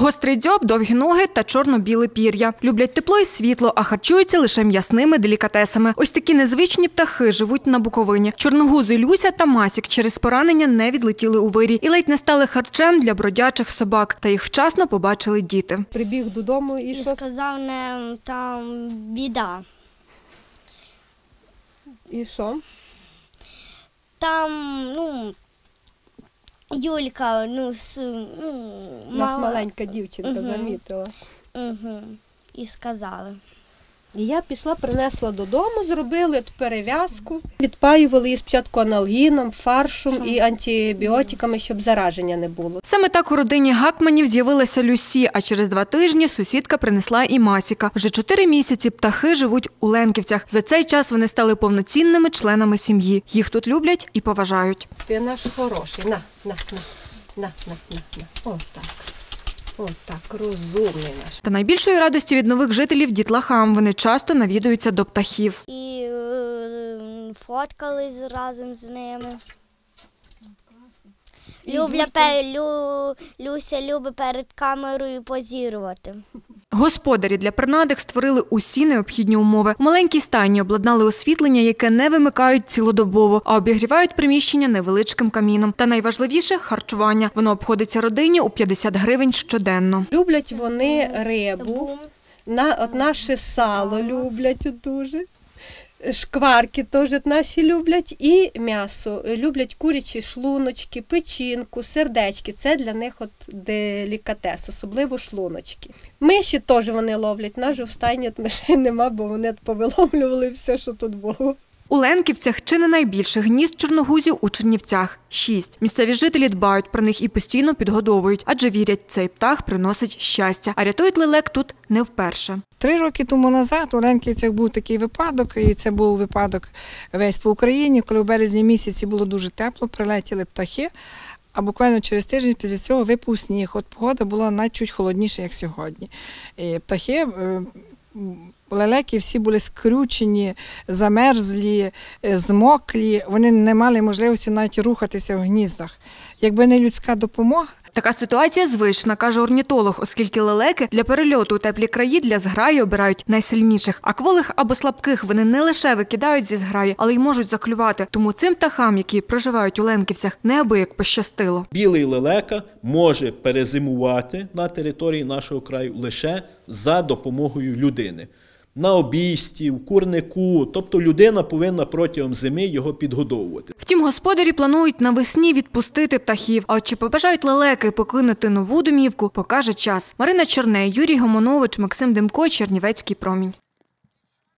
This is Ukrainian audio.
Гострий дзьоб, довгі ноги та чорно-біле пір'я. Люблять тепло і світло, а харчуються лише м'ясними делікатесами. Ось такі незвичні птахи живуть на Буковині. Чорногузи Люся та Масік через поранення не відлетіли у вирі і ледь не стали харчем для бродячих собак. Та їх вчасно побачили діти. Прибіг додому і І що? сказав, не там біда. І що? Там, ну, Юлька, ну, с, ну Нас мала- маленька дівчинка замітила. Угу. І сказали. І я пішла, принесла додому, зробили перев'язку. Відпаювали її спочатку аналгіном, фаршем і антибіотиками, щоб зараження не було. Саме так у родині Гакманів з'явилася Люсі, а через два тижні сусідка принесла і Масіка. Вже чотири місяці птахи живуть у Ленківцях. За цей час вони стали повноцінними членами сім'ї. Їх тут люблять і поважають. Ти наш хороший. На, на, на, на, на, на, на. О, так. О, так, розумний наш. Та найбільшої радості від нових жителів дітлахам. Вони часто навідуються до птахів. І е, фоткались разом з ними. Любля, пе- Лю, Люся любить перед камерою позірувати. Господарі для пернатих створили усі необхідні умови. У маленькій стайні обладнали освітлення, яке не вимикають цілодобово, а обігрівають приміщення невеличким каміном. Та найважливіше харчування. Воно обходиться родині у 50 гривень щоденно. Люблять вони рибу. На, от наше сало люблять дуже. Шкварки теж наші люблять і м'ясо. Люблять курячі шлуночки, печінку, сердечки. Це для них от делікатес, особливо шлуночки. Миші теж вони ловлять. Нас же мишей нема, бо вони повиловлювали все, що тут було. У Ленківцях чи не найбільше гнізд чорногузів у Чернівцях – шість. Місцеві жителі дбають про них і постійно підгодовують, адже вірять, цей птах приносить щастя. А рятують лелек тут не вперше. Три роки тому назад у Ленківцях був такий випадок, і це був випадок весь по Україні, коли в березні місяці було дуже тепло, прилетіли птахи. А буквально через тиждень після цього випав сніг. От погода була навіть холодніша, як сьогодні. І птахи, е, лелеки всі були скрючені, замерзлі, е, змоклі. Вони не мали можливості навіть рухатися в гніздах. Якби не людська допомога, Така ситуація звична, каже орнітолог, оскільки лелеки для перельоту у теплі краї для зграї обирають найсильніших. А кволих або слабких вони не лише викидають зі зграї, але й можуть заклювати. Тому цим птахам, які проживають у Ленківцях, неабияк пощастило. Білий лелека може перезимувати на території нашого краю лише за допомогою людини. На обійсті, в курнику, тобто людина повинна протягом зими його підгодовувати. Втім, господарі планують навесні відпустити птахів. А от чи побажають лелеки покинути нову домівку, покаже час. Марина Чорней, Юрій Гомонович, Максим Демко, Чернівецький промінь.